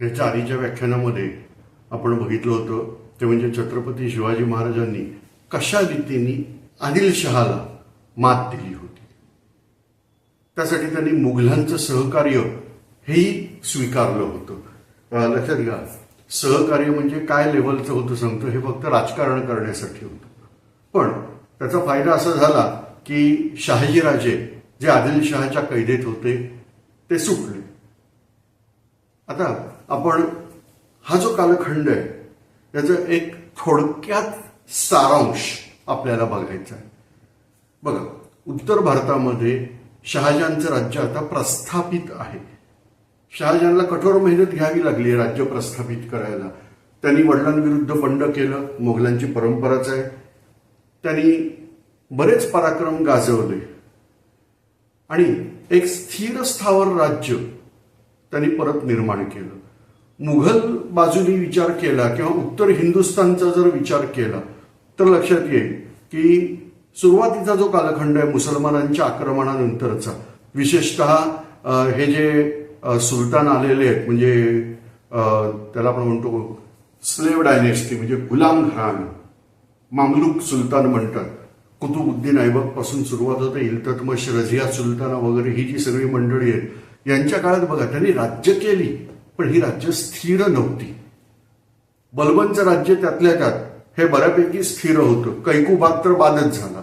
याच्या आधीच्या व्याख्यानामध्ये आपण बघितलं होतं ते म्हणजे छत्रपती शिवाजी महाराजांनी कशा रीतीने आदिलशहाला मात दिली होती. त्यासाठी त्यांनी मुघलांचं सहकार्य हेही स्वीकारलं होतं. लक्षात घ्या सहकार्य म्हणजे काय लेवलचं होतं सांगतो हे फक्त राजकारण करण्यासाठी होतं. पण त्याचा फायदा असा झाला की शहाजीराजे जे आदिलशहाच्या कैदेत होते ते सुटले. आता आपण हा जो कालखंड आहे याचं एक थोडक्यात सारांश आपल्याला बघायचा आहे. बघा उत्तर भारतामध्ये शहाजहानचं राज्य आता प्रस्थापित आहे. शहाजहानला कठोर मेहनत घ्यावी लागली राज्य प्रस्थापित करायला. त्यांनी वडिलांविरुद्ध बंड केलं मोगलांची परंपराच आहे. त्यांनी बरेच पराक्रम गाजवले. आणि एक स्थिर स्थावर राज्य त्यांनी परत निर्माण केलं. मुघल बाजूने विचार केला किंवा उत्तर हिंदुस्थानचा जर विचार केला तर लक्षात येईल की सुरुवातीचा जो कालखंड आहे मुसलमानांच्या आक्रमणानंतरचा विशेषतः हे जे सुलतान आलेले आहेत म्हणजे त्याला आपण म्हणतो स्लेव डायनेस्टी म्हणजे गुलाम घराणं मामलूक सुलतान म्हणतात. कुतुबुद्दीन ऐबकपासून सुरुवात होते इल्ततमश रझिया सुलताना वगैरे ही जी सगळी मंडळी आहेत यांच्या काळात बघा त्यांनी राज्य केली. पण ही राज्य स्थिर नव्हती. बलबनचं राज्य त्यातल्या त्यात हे बऱ्यापैकी स्थिर होतं. कैकुबाग तर बादच झाला.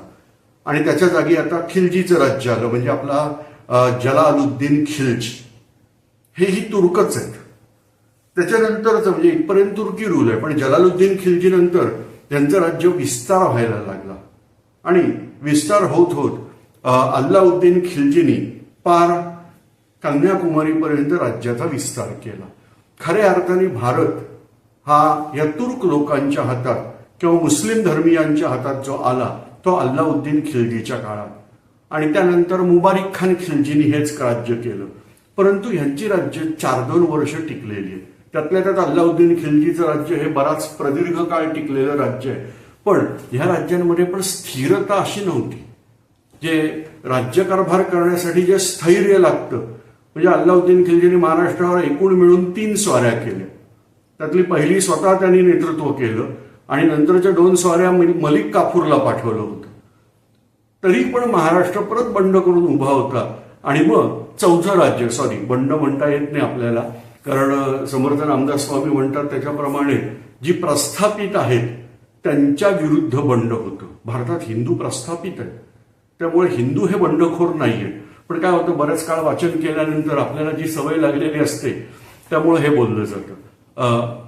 आणि त्याच्या जागी आता खिलजीचं राज्य आलं म्हणजे आपला जलालुद्दीन खिलज. हे ही तुर्कच आहेत. त्याच्यानंतरच म्हणजे इथपर्यंत तुर्की रूल आहे पण जलालुद्दीन खिलजी नंतर त्यांचं राज्य विस्तार व्हायला लागला. आणि विस्तार होत होत अल्लाउद्दीन खिलजीनी पार कन्याकुमारीपर्यंत राज्याचा विस्तार केला. खऱ्या अर्थाने भारत हा या तुर्क लोकांच्या हातात किंवा मुस्लिम धर्मीयांच्या हातात जो आला तो अल्लाउद्दीन खिलजीच्या काळात. आणि त्यानंतर मुबारिक खान खिलजीनी हेच राज्य केलं. परंतु ह्यांची राज्य चार दोन वर्ष टिकलेली आहे. त्यातल्या त्यात अल्लाउद्दीन खिलजीचं राज्य हे बराच प्रदीर्घ काळ टिकलेलं राज्य आहे. पण ह्या राज्यांमध्ये पण स्थिरता अशी नव्हती. जे राज्यकारभार करण्यासाठी जे स्थैर्य लागतं म्हणजे अल्लाउद्दीन खिलजीने महाराष्ट्रावर एकूण मिळून तीन स्वाऱ्या केल्या. त्यातली पहिली स्वतः त्यांनी नेतृत्व केलं आणि नंतरच्या दोन स्वाऱ्या मलिक काफूरला पाठवलं होतं. तरी पण महाराष्ट्र परत बंड करून उभा होता आणि मग चौथं राज्य सॉरी बंड म्हणता येत नाही आपल्याला कारण समर्थ रामदास स्वामी म्हणतात त्याच्याप्रमाणे जी प्रस्थापित आहेत त्यांच्या विरुद्ध बंड होतं. भारतात हिंदू प्रस्थापित आहे त्यामुळे हिंदू हे बंडखोर नाहीये पण काय होतं बरेच काळ वाचन केल्यानंतर आपल्याला जी सवय लागलेली असते त्यामुळे हे बोललं जातं.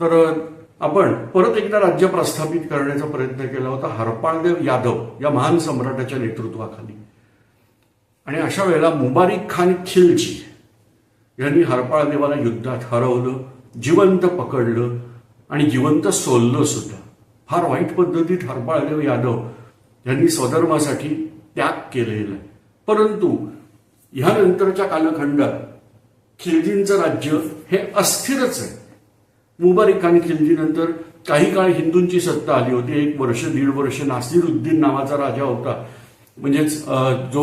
तर आपण परत एकदा राज्य प्रस्थापित करण्याचा प्रयत्न केला होता हरपाळदेव यादव या महान सम्राटाच्या नेतृत्वाखाली. आणि अशा वेळेला मुबारिक खान खिलजी यांनी हरपाळदेवाला युद्धात हरवलं जिवंत पकडलं आणि जिवंत सोललं सुद्धा. फार वाईट पद्धतीत हरपाळदेव यादव यांनी स्वधर्मासाठी त्याग केलेला आहे. परंतु ह्यानंतरच्या कालखंडात खिलजींचं राज्य हे अस्थिरच आहे. मुबारिक खान खिलजीनंतर काही काळ हिंदूंची सत्ता आली होती. एक वर्ष दीड वर्ष नासिरुद्दीन नावाचा राजा होता. म्हणजेच जो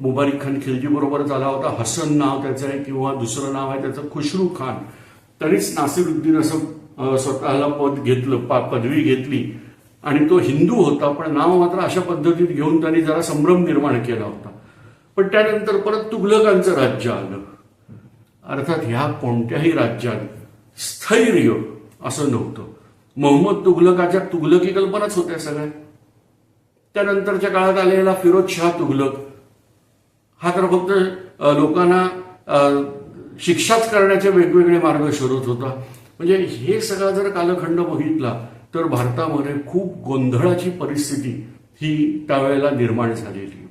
मुबारिक खान खिलजी बरोबर झाला होता. हसन नाव त्याचं आहे किंवा दुसरं नाव आहे त्याचं खुशरू खान. तरीच नासिरुद्दीन असं स्वतःला पद घेतलं पा पदवी घेतली. आणि तो हिंदू होता पण नाव मात्र अशा पद्धतीत घेऊन त्यांनी जरा संभ्रम निर्माण केला होता. पण त्यानंतर परत तुघलकांचं राज्य आलं. अर्थात ह्या कोणत्याही राज्यात स्थैर्य असं नव्हतं. मोहम्मद तुघलकाच्या तुघलकी कल्पनाच होत्या सगळ्या. त्यानंतरच्या काळात आलेला फिरोज शाह तुघलक हा तर फक्त लोकांना शिक्षाच करण्याचे वेगवेगळे मार्ग शोधत होता. म्हणजे हे सगळा जर कालखंड बघितला तर भारतामध्ये खूप गोंधळाची परिस्थिती ही त्यावेळेला निर्माण झालेली.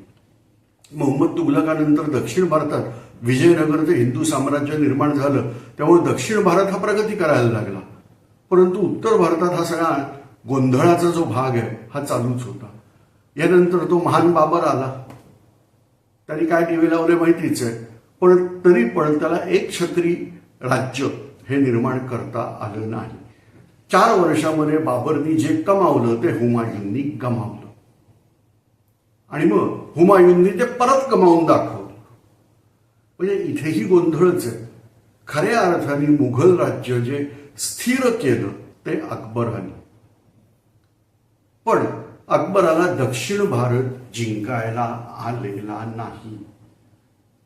मोहम्मद तुघलकानंतर दक्षिण भारतात विजयनगरचं हिंदू साम्राज्य निर्माण झालं त्यामुळे दक्षिण भारत हा प्रगती करायला लागला. परंतु उत्तर भारतात हा सगळा गोंधळाचा जो भाग आहे हा चालूच होता. यानंतर तो महान बाबर आला. त्यांनी काय दिवे लावले माहितीच आहे पण तरी पण त्याला एक छत्री राज्य हे निर्माण करता आलं नाही. चार वर्षामध्ये बाबरनी जे कमावलं ते हुमायूंनी गमावलं. आणि मग हुमायूंनी ते परत कमावून दाखवलं. म्हणजे इथेही गोंधळच आहे. खऱ्या अर्थाने मुघल राज्य जे स्थिर केलं ते अकबराने पण अकबराला दक्षिण भारत जिंकायला आलेला नाही.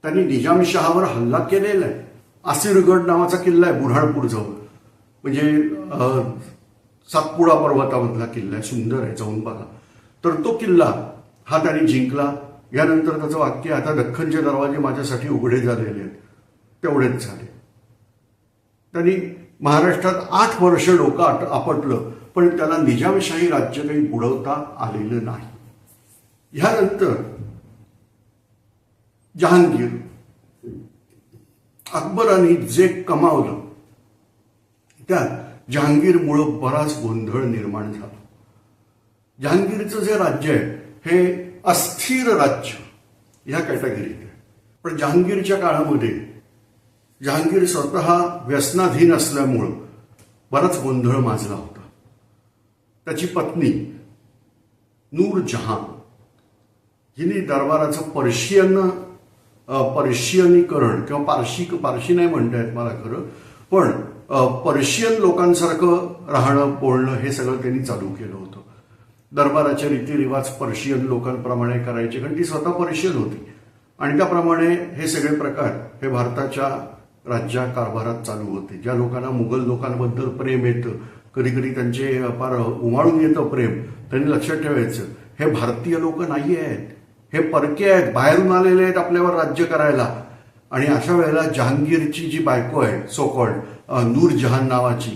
त्यांनी निजामशहावर हल्ला केलेला आहे. आसिरगड नावाचा किल्ला आहे बुऱ्हाणपूर जवळ. म्हणजे अं, सातपुडा पर्वतामधला किल्ला आहे सुंदर आहे जाऊन बघा. तर तो किल्ला हा त्यांनी जिंकला. यानंतर त्याचं वाक्य आता दख्खनचे दरवाजे माझ्यासाठी उघडे झालेले आहेत. तेवढेच झाले. त्यांनी महाराष्ट्रात आठ वर्ष डोकं आट आपटलं पण त्याला निजामशाही राज्य काही बुडवता आलेलं नाही. ह्यानंतर जहांगीर अकबरांनी जे कमावलं त्यात जहांगीरमुळं बराच गोंधळ निर्माण झाला. जहांगीरचं जे राज्य आहे हे अस्थिर राज्य ह्या कॅटेगरीत आहे पण जहांगीरच्या काळामध्ये जहांगीर स्वतः व्यसनाधीन असल्यामुळं बराच गोंधळ माजला होता. त्याची पत्नी नूर जहान हिने दरबाराचं पर्शियन पर्शियनीकरण किंवा पारशी पारशी नाही म्हणता येत मला खरं पण पर्शियन लोकांसारखं राहणं बोलणं हे सगळं त्यांनी चालू केलं होतं. दरबाराचे रीतिरिवाज पर्शियन लोकांप्रमाणे करायचे कारण ती स्वतः पर्शियन होती. आणि त्याप्रमाणे हे सगळे प्रकार हे भारताच्या राज्या कारभारात चालू होते. ज्या लोकांना मुघल लोकांबद्दल प्रेम येतं कधी कधी त्यांचे फार उमाळून येतं प्रेम त्यांनी लक्षात ठेवायचं हे भारतीय लोक नाही आहेत. हे परके आहेत बाहेरून आलेले आहेत आपल्यावर राज्य करायला. आणि अशा वेळेला जहांगीरची जी बायको आहे सोकॉल्ड नूर जहान नावाची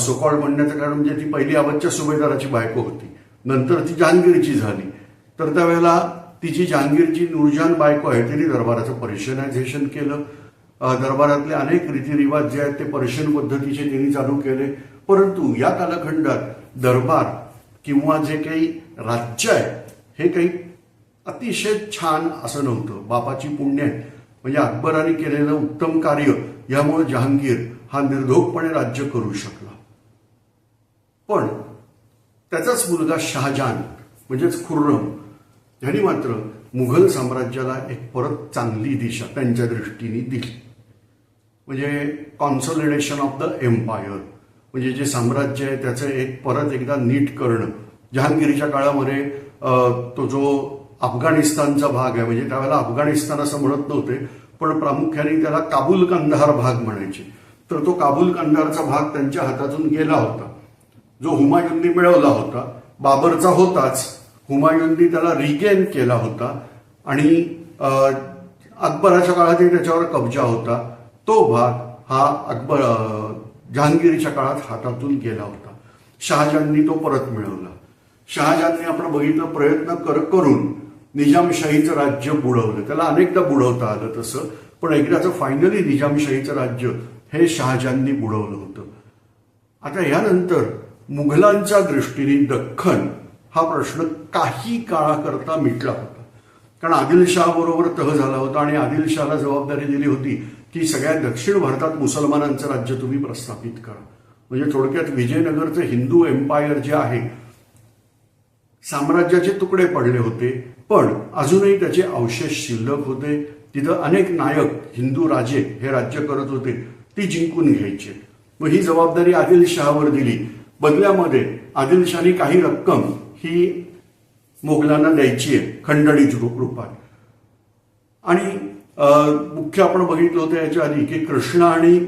सोकॉल्ड म्हणण्याचं कारण म्हणजे ती पहिली अवधच्या सुभेदाराची बायको होती. नंतर ती जहांगीरची झाली. तर त्यावेळेला तिची जहांगीरची नूरजान बायको आहे तिने दरबाराचं पर्शियनायझेशन केलं. दरबारातले अनेक रीतिरिवाज जे आहेत ते पर्शियन पद्धतीचे तिने चालू केले. परंतु या कालखंडात दरबार किंवा जे काही राज्य आहे हे काही अतिशय छान असं नव्हतं. बापाची पुण्य आहे. म्हणजे अकबराने केलेलं उत्तम कार्य यामुळे जहांगीर हा निर्धोकपणे राज्य करू शकला. पण त्याचाच मुलगा शहाजहान म्हणजेच खुर्रम. यांनी मात्र मुघल साम्राज्याला एक परत चांगली दिशा त्यांच्या दृष्टीने दिली. म्हणजे कॉन्सोलिडेशन ऑफ द एम्पायर म्हणजे जे साम्राज्य आहे त्याचं एक परत एकदा नीट करणं. जहांगीरच्या काळामध्ये तो जो अफगाणिस्तानचा भाग आहे म्हणजे त्यावेळेला अफगाणिस्तान असं म्हणत नव्हते पण प्रामुख्याने त्याला काबूल कंधार भाग म्हणायचे. तर तो काबूल कंधारचा भाग त्यांच्या हातातून गेला होता. जो हुमायूंनी मिळवला होता बाबरचा होताच. हुमायूननी त्याला रिगेन केला होता आणि अकबराच्या काळातही त्याच्यावर कब्जा होता. तो भाग हा अकबर जहांगीरच्या काळात हातातून गेला होता. शहाजहाननी तो परत मिळवला. शहाजहानने आपण बघितलं प्रयत्न कर करून निजामशाहीचं राज्य बुडवलं. त्याला अनेकदा बुडवता आलं तसं पण एकदाचं फायनली निजामशाहीचं राज्य हे शहाजहाननी बुडवलं होतं. आता यानंतर मुघलांच्या दृष्टीने दख्खन हा प्रश्न काही काळाकरता मिटला होता. कारण आदिलशहा बरोबर तह झाला होता आणि आदिलशहाला जबाबदारी दिली होती की सगळ्या दक्षिण भारतात मुसलमानांचं राज्य तुम्ही प्रस्थापित करा. म्हणजे थोडक्यात विजयनगरचं हिंदू एम्पायर जे आहे साम्राज्याचे तुकडे पडले होते पण अजूनही त्याचे अवशेष शिल्लक होते. तिथं अनेक नायक हिंदू राजे हे राज्य करत होते ती जिंकून घ्यायचे. मग ही जबाबदारी आदिलशहावर दिली. बदल्यामध्ये आदिलशहानी काही रक्कम ही मोगलांना द्यायची आहे खंडणी रूपात. आणि मुख्य आपण बघितलं होतं याच्या आधी की कृष्णा आणि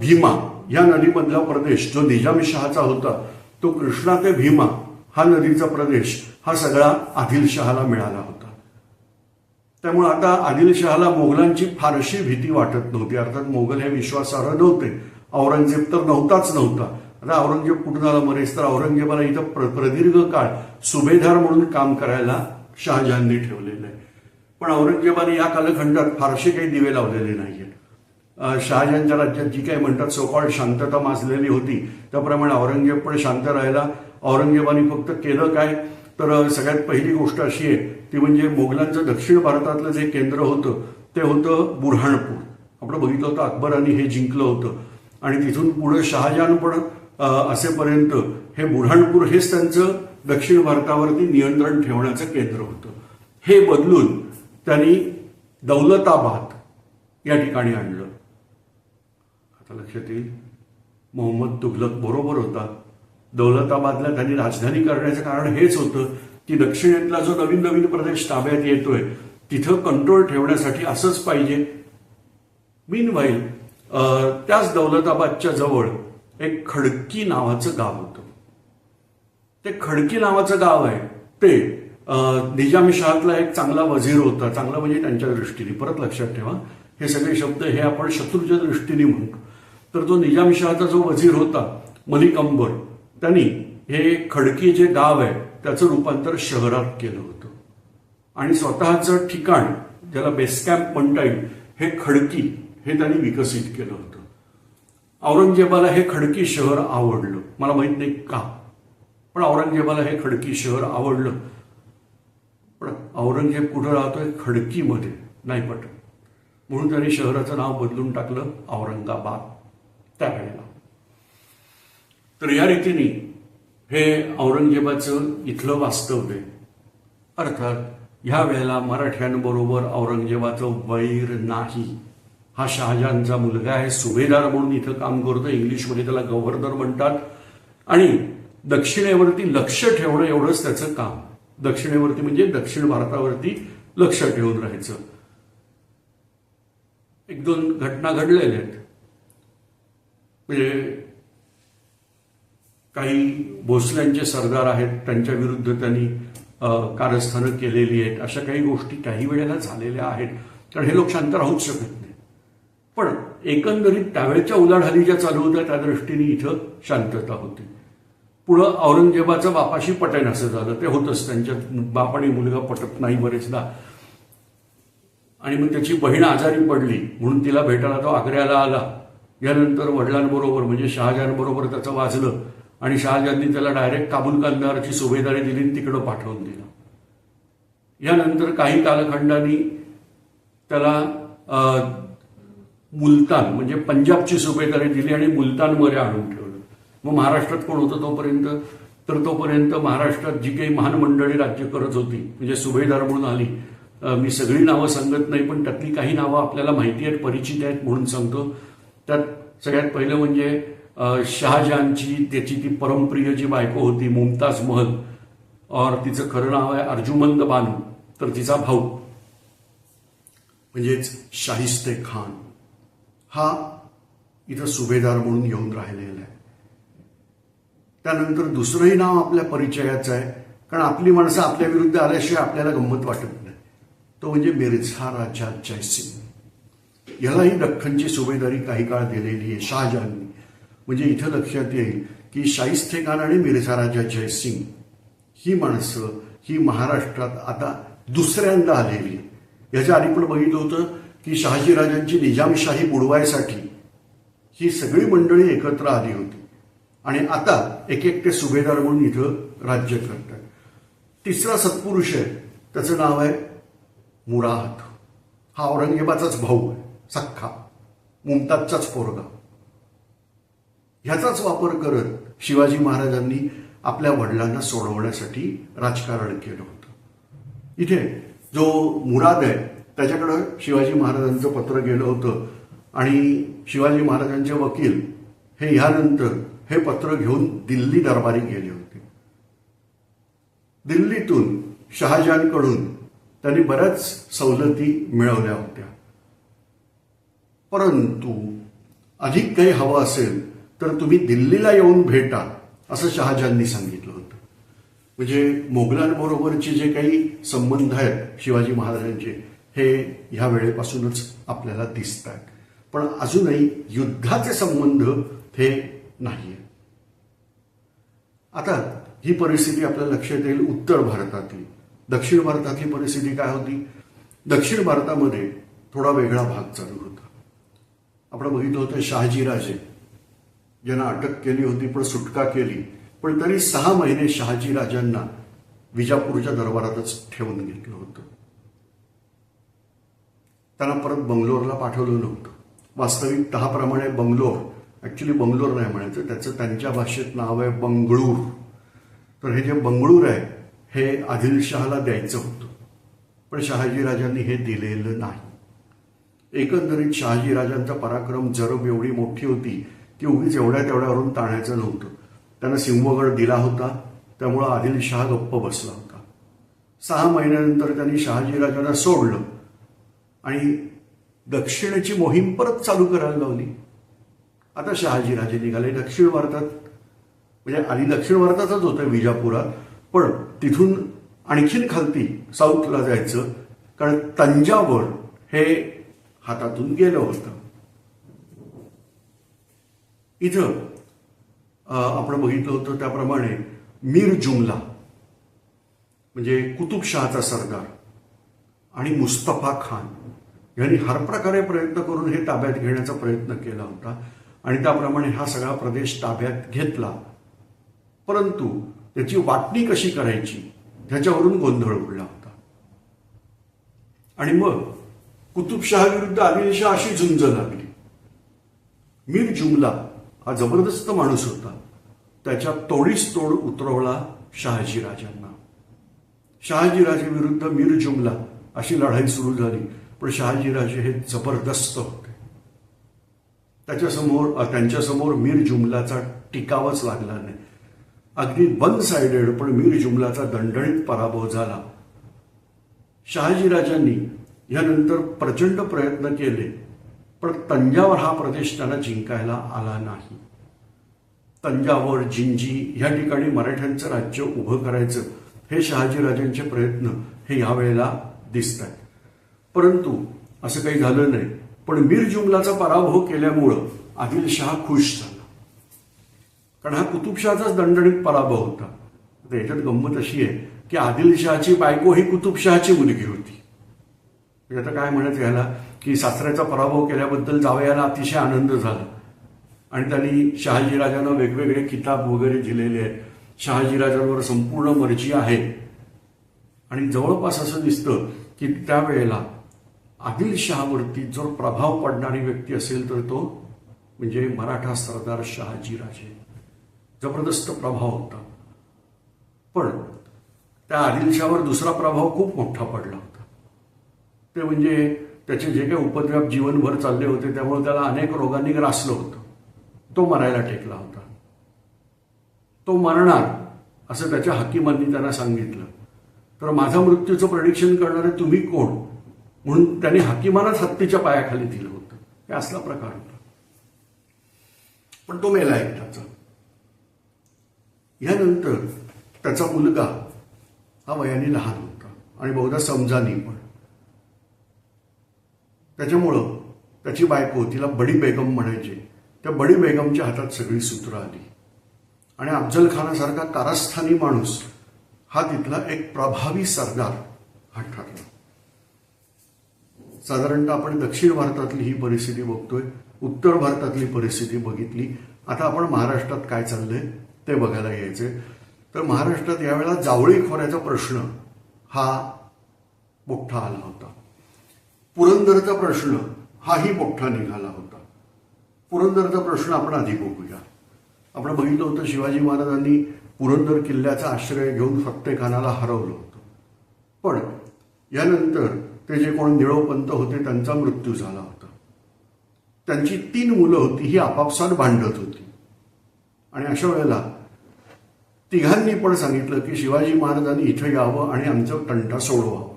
भीमा या नदीमधला प्रदेश जो निजामशहाचा होता तो कृष्णा ते भीमा हा नदीचा प्रदेश हा सगळा आदिलशहाला मिळाला होता. त्यामुळे आता आदिलशहाला मोगलांची फारशी भीती वाटत नव्हती. अर्थात मोगल हे विश्वासार्ह नव्हते. औरंगजेब तर नव्हताच नव्हता. आता औरंगजेब कुठून आला? मरेच तर औरंगजेबाला इथं प्र- प्रदीर्घ काळ सुभेदार म्हणून काम करायला शहाजहानने ठेवलेलं आहे. पण औरंगजेबाने या कालखंडात फारसे काही दिवे लावलेले नाही आहेत शहाजहानच्या राज्यात जी काही म्हणतात सोकॉल्ड शांतता माजलेली होती त्याप्रमाणे औरंगजेब पण शांत राहिला. औरंगजेबाने फक्त केलं काय? तर सगळ्यात पहिली गोष्ट अशी आहे ती म्हणजे मोगलांचं दक्षिण भारतातलं जे केंद्र होतं ते होतं बुरहाणपूर. आपण बघितलं होतं अकबराने हे जिंकलं होतं. आणि तिथून पुढे शहाजहान पण असेपर्यंत हे बुऱ्हाणपूर हेच त्यांचं दक्षिण भारतावरती नियंत्रण ठेवण्याचं केंद्र होतं. हे बदलून त्यांनी दौलताबाद या ठिकाणी आणलं. आता लक्षात येईल मोहम्मद तुघलक बरोबर होता. दौलताबादला त्यांनी राजधानी करण्याचं कारण हेच होतं की दक्षिणेतला जो नवीन नवीन प्रदेश ताब्यात येतोय तिथं कंट्रोल ठेवण्यासाठी असंच पाहिजे. मीन वाईल त्याच दौलताबादच्या जवळ एक खडकी नावाचं गाव होतं. ते खडकी नावाचं गाव आहे. ते अं, एक चांगला वजीर होता. चांगला म्हणजे त्यांच्या दृष्टीने. परत लक्षात ठेवा हे सगळे शब्द हे आपण शत्रूच्या दृष्टीने म्हणतो. तर जो निजामशहाचा जो वजीर होता मलिक अंबर त्यांनी हे खडकी जे गाव आहे त्याचं रूपांतर शहरात केलं होतं. आणि स्वतःचं ठिकाण ज्याला बेस कॅम्प म्हणता येईल हे खडकी हे त्यांनी विकसित केलं होतं. औरंगजेबाला हे खडकी शहर आवडलं. मला माहीत नाही का? पण औरंगजेबाला हे खडकी शहर आवडलं. पण औरंगजेब कुठं राहतोय? खडकीमध्ये. नाही पटत. म्हणून त्यांनी शहराचं नाव बदलून टाकलं औरंगाबाद. त्यावेळेला तर या रीतीने हे औरंगजेबाचं इथलं वास्तव्य अर्थात ह्या वेळेला मराठ्यांबरोबर औरंगजेबाचं वैर नाही. हा शहाजहानचा मुलगा आहे सुभेदार म्हणून इथं काम करतो. इंग्लिशमध्ये त्याला गव्हर्नर म्हणतात. आणि दक्षिणेवरती लक्ष ठेवणं एवढंच त्याचं काम. दक्षिणेवरती म्हणजे दक्षिण भारतावरती लक्ष ठेवून राहायचं. एक दोन घटना घडलेल्या आहेत. म्हणजे काही भोसल्यांचे सरदार आहेत त्यांच्या विरुद्ध त्यांनी कारस्थानं केलेली आहेत. अशा काही गोष्टी काही वेळेला झालेल्या आहेत. कारण हे लोक शांत राहूच शकत नाही. पण एकंदरीत त्यावेळच्या उलाढाली ज्या चालू होत्या त्या दृष्टीने इथं शांतता होती. पुढं औरंगजेबाचं बापाशी पटेन असं झालं. ते होतंच. त्यांच्या बाप आणि मुलगा पटत नाही बरेचदा. आणि मग त्याची बहीण आजारी पडली म्हणून तिला भेटायला तो आग्र्याला आला. यानंतर वडिलांबरोबर म्हणजे शहाजहानबरोबर त्याचं वाजलं आणि शहाजहाननी त्याला डायरेक्ट काबूल कांदारची सुभेदारी दिली आणि तिकडं पाठवून दिलं. यानंतर काही कालखंडांनी त्याला मुलतान म्हणजे पंजाबची सुभेदारी दिली आणि मुलतानमध्ये आणून ठेवलं. मग महाराष्ट्रात कोण होतं तोपर्यंत? तर तोपर्यंत महाराष्ट्रात जी काही महान मंडळी राज्य करत होती म्हणजे सुभेदार म्हणून आली मी सगळी नावं सांगत नाही पण त्यातली काही नावं आपल्याला माहिती आहेत परिचित आहेत म्हणून सांगतो. त्यात सगळ्यात पहिलं म्हणजे शहाजहानची त्याची ती परमप्रिय जी बायको होती मुमताज महल और तिचं खरं नाव आहे अर्जुमंद बानू तर तिचा भाऊ म्हणजेच शाहिस्ते खान. हा इथं सुभेदार म्हणून येऊन राहिलेला आहे. त्यानंतर दुसरंही नाव आपल्या परिचयाचं आहे. कारण आपली माणसं आपल्या विरुद्ध आल्याशिवाय आपल्याला गंमत वाटत नाही. तो म्हणजे मिर्झा राजा जयसिंग. यालाही दख्खनची सुभेदारी काही काळ दिलेली आहे शहाजहाननी म्हणजे इथं लक्षात येईल की शाहिस्ते खान आणि मिर्झा राजा जयसिंग ही माणसं ही महाराष्ट्रात आता दुसऱ्यांदा आलेली. आहे. याच्या आधी पण बघितलं होतं की शहाजीराजांची निजामशाही बुडवायसाठी ही सगळी मंडळी एकत्र आली होती. आणि आता एक एक ते सुभेदार म्हणून इथं राज्य करतात. तिसरा सत्पुरुष आहे. त्याचं नाव आहे मुराद हा औरंगजेबाचाच भाऊ आहे सख्खा. मुमताजचाच पोरगा. ह्याचाच वापर करत शिवाजी महाराजांनी आपल्या वडिलांना सोडवण्यासाठी राजकारण केलं होतं. इथे जो मुराद आहे त्याच्याकडं शिवाजी महाराजांचं पत्र गेलं होतं. आणि शिवाजी महाराजांचे वकील हे ह्यानंतर हे पत्र घेऊन दिल्ली दरबारी गेले होते. दिल्लीतून शहाजहानकडून त्यांनी बऱ्याच सवलती मिळवल्या होत्या. परंतु अधिक काही हवं असेल तर तुम्ही दिल्लीला येऊन भेटा असं शहाजहाननी सांगितलं होतं. म्हणजे मोगलांबरोबरचे जे काही संबंध आहेत शिवाजी महाराजांचे हे ह्या वेळेपासूनच आपल्याला दिसत आहे पण अजूनही युद्धाचे संबंध हे नाही आता ही परिस्थिती आपल्या लक्षात येईल उत्तर भारतातील. दक्षिण भारतातली परिस्थिती काय होती? दक्षिण भारतामध्ये थोडा वेगळा भाग चालू होता. आपण बघितलं होतं शहाजीराजे. ज्यांना अटक केली होती पण सुटका केली. पण तरी सहा महिने शहाजीराजांना विजापूरच्या दरबारातच ठेवून घेतलं होतं. त्यांना परत बंगलोरला पाठवलं नव्हतं. वास्तविक तहाप्रमाणे बंगलोर ॲक्च्युली बंगलोर नाही म्हणायचं त्याचं त्यांच्या भाषेत नाव आहे बंगळूर. तर हे जे बंगळूर आहे हे आदिलशहाला द्यायचं होतं. पण शहाजीराजांनी हे दिलेलं नाही. एकंदरीत शहाजीराजांचा पराक्रम जरब एवढी मोठी होती की उगीच एवढ्या तेवढ्यावरून ताणायचं नव्हतं. त्यानं सिंहगड दिला होता त्यामुळं आदिलशहा गप्प बसला होता. सहा महिन्यानंतर त्यांनी शहाजीराजांना सोडलं. आणि दक्षिणेची मोहीम परत चालू करायला लावली. आता शहाजीराजे निघाले दक्षिण भारतात. म्हणजे आधी दक्षिण भारतातच होतं विजापुरात पण तिथून आणखीन खालती साऊथला जायचं कारण तंजावर हे हातातून गेलं होतं. इथं आपण बघितलं होतं त्याप्रमाणे मीर जुमला म्हणजे कुतुबशहाचा सरदार आणि मुस्तफा खान. यांनी हर प्रकारे प्रयत्न करून हे ताब्यात घेण्याचा प्रयत्न केला होता. आणि त्याप्रमाणे हा सगळा प्रदेश ताब्यात घेतला. परंतु त्याची वाटणी कशी करायची? ह्याच्यावरून गोंधळ उडला होता. आणि मग कुतुबशहा विरुद्ध आदिलशहा अशी झुंज लागली. मीर जुमला हा जबरदस्त माणूस होता. त्याच्या तोडीस तोड उतरवला शहाजीराजांना. शहाजीराजे विरुद्ध मीर जुमला अशी लढाई सुरू झाली. पण शहाजीराजे हे जबरदस्त होते. त्याच्यासमोर त्यांच्यासमोर मीर जुमलाचा टिकावच लागला नाही. अगदी वन सायडेड पण मीर जुमलाचा दणदणीत पराभव झाला. शहाजीराजांनी यानंतर प्रचंड प्रयत्न केले पण तंजावर हा प्रदेश त्यांना जिंकायला आला नाही. तंजावर जिंजी या ठिकाणी मराठ्यांचं राज्य उभं करायचं हे शहाजीराजांचे प्रयत्न हे यावेळेला दिसत आहेत परंतु असं काही झालं नाही. पण मीर जुमलाचा पराभव केल्यामुळं आदिलशहा खुश झाला. कारण हा कुतुबशहाचाच दणदणीत पराभव होता. आता याच्यात गंमत अशी आहे की आदिलशहाची बायको ही कुतुबशहाची मुलगी होती. म्हणजे आता काय म्हणत याला की सासऱ्याचा पराभव केल्याबद्दल जावयाला अतिशय आनंद झाला. आणि त्यांनी शहाजीराजांना वेगवेगळे किताब वगैरे दिलेले आहेत. शहाजीराजांवर संपूर्ण मर्जी आहे. आणि जवळपास असं दिसतं की त्यावेळेला आदिलशहावरती जो प्रभाव पडणारी व्यक्ती असेल तर तो म्हणजे मराठा सरदार शहाजीराजे. जबरदस्त प्रभाव होता. पण त्या आदिलशहावर दुसरा प्रभाव खूप मोठा पडला होता. ते म्हणजे त्याचे जे काही उपद्व्याप जीवनभर चालले होते त्यामुळे त्याला अनेक रोगांनी ग्रासलं होतं. तो मरायला टेकला होता. तो मरणार असं त्याच्या हकीमांनी त्यांना सांगितलं. तर माझा मृत्यूचं प्रडिक्शन करणारे तुम्ही कोण? म्हणून त्याने हकीमानाच हत्तीच्या पायाखाली दिलं होतं. हे असला प्रकार होता. पण तो मेला एकटाचा यानंतर त्याचा मुलगा हा वयाने लहान होता आणि बहुधा समजानी पण. त्याच्यामुळं त्याची बायको तिला बडी बेगम म्हणायची. त्या बडी बेगमच्या हातात सगळी सूत्र आली. आणि अफजल खानासारखा कारस्थानी माणूस हा तिथला एक प्रभावी सरदार हा ठरला. साधारणतः आपण दक्षिण भारतातली ही परिस्थिती बघतोय उत्तर भारतातली परिस्थिती बघितली. आता आपण महाराष्ट्रात काय चाललंय ते बघायला यायचंय. तर महाराष्ट्रात यावेळेला जावळी खोऱ्याचा प्रश्न हा मोठा आला होता. पुरंदरचा प्रश्न हाही मोठा निघाला होता. पुरंदरचा प्रश्न आपण आधी बघूया. आपण बघितलं होतं शिवाजी महाराजांनी पुरंदर किल्ल्याचा आश्रय घेऊन फत्तेखानाला हरवलं होतं. पण यानंतर ते जे कोण निळोपंत होते त्यांचा मृत्यू झाला होता. त्यांची तीन मुलं होती ही आपापसात भांडत होती. आणि अशा वेळेला तिघांनी पण सांगितलं की शिवाजी महाराजांनी इथं यावं आणि आमचं तंटा सोडवावं.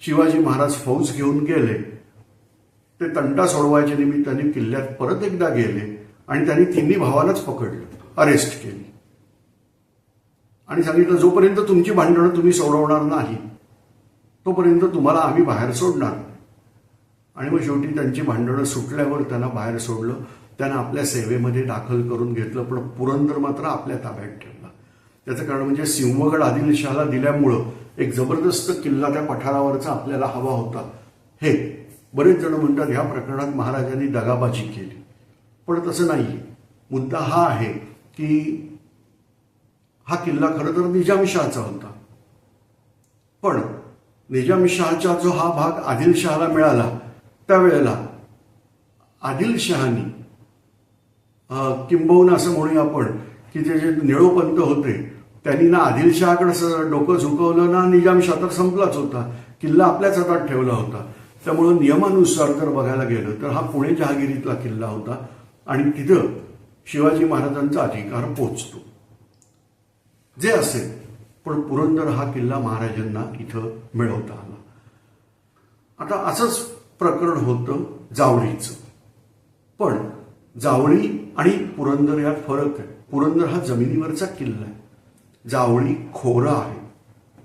शिवाजी महाराज फौज घेऊन गेले. ते तंटा सोडवायच्या निमित्ताने किल्ल्यात परत एकदा गेले आणि त्यांनी तिन्ही भावालाच पकडलं अरेस्ट केली. आणि सांगितलं जोपर्यंत तुमची भांडणं तुम्ही सोडवणार नाही तोपर्यंत तुम्हाला आम्ही बाहेर सोडणार. आणि मग शेवटी त्यांची भांडणं सुटल्यावर त्यांना बाहेर सोडलं. त्यांना आपल्या सेवेमध्ये दाखल करून घेतलं पण पुरंदर मात्र आपल्या ताब्यात ठेवला. त्याचं कारण म्हणजे सिंहगड आदिलशहाला दिल्यामुळं एक जबरदस्त किल्ला त्या पठारावरचा आपल्याला हवा होता. हे बरेच जण म्हणतात ह्या प्रकरणात महाराजांनी दगाबाजी केली. पण तसं नाही मुद्दा हा आहे की हा किल्ला खरं तर निजामशाहचा होता. पण निजामशहाचा जो हा भाग आदिलशहाला मिळाला त्यावेळेला आदिलशहानी किंबहुना असं म्हणूया आपण की ते जे निळोपंत होते त्यांनी ना आदिलशहाकडे डोकं झुकवलं ना निजामशाह तर संपलाच होता किल्ला आपल्याच हातात ठेवला होता. त्यामुळं नियमानुसार जर बघायला गेलं तर हा पुणे जहागिरीतला किल्ला होता आणि तिथं शिवाजी महाराजांचा अधिकार पोचतो. जे असेल पण पुरंदर हा किल्ला महाराजांना इथं मिळवता आला. आता असंच प्रकरण होतं जावळीचं. पण जावळी आणि पुरंदर यात फरक आहे. पुरंदर हा जमिनीवरचा किल्ला आहे. जावळी खोरा आहे.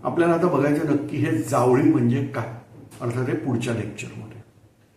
आपल्याला आता बघायचं नक्की हे जावळी म्हणजे काय? अर्थात हे पुढच्या लेक्चरमध्ये.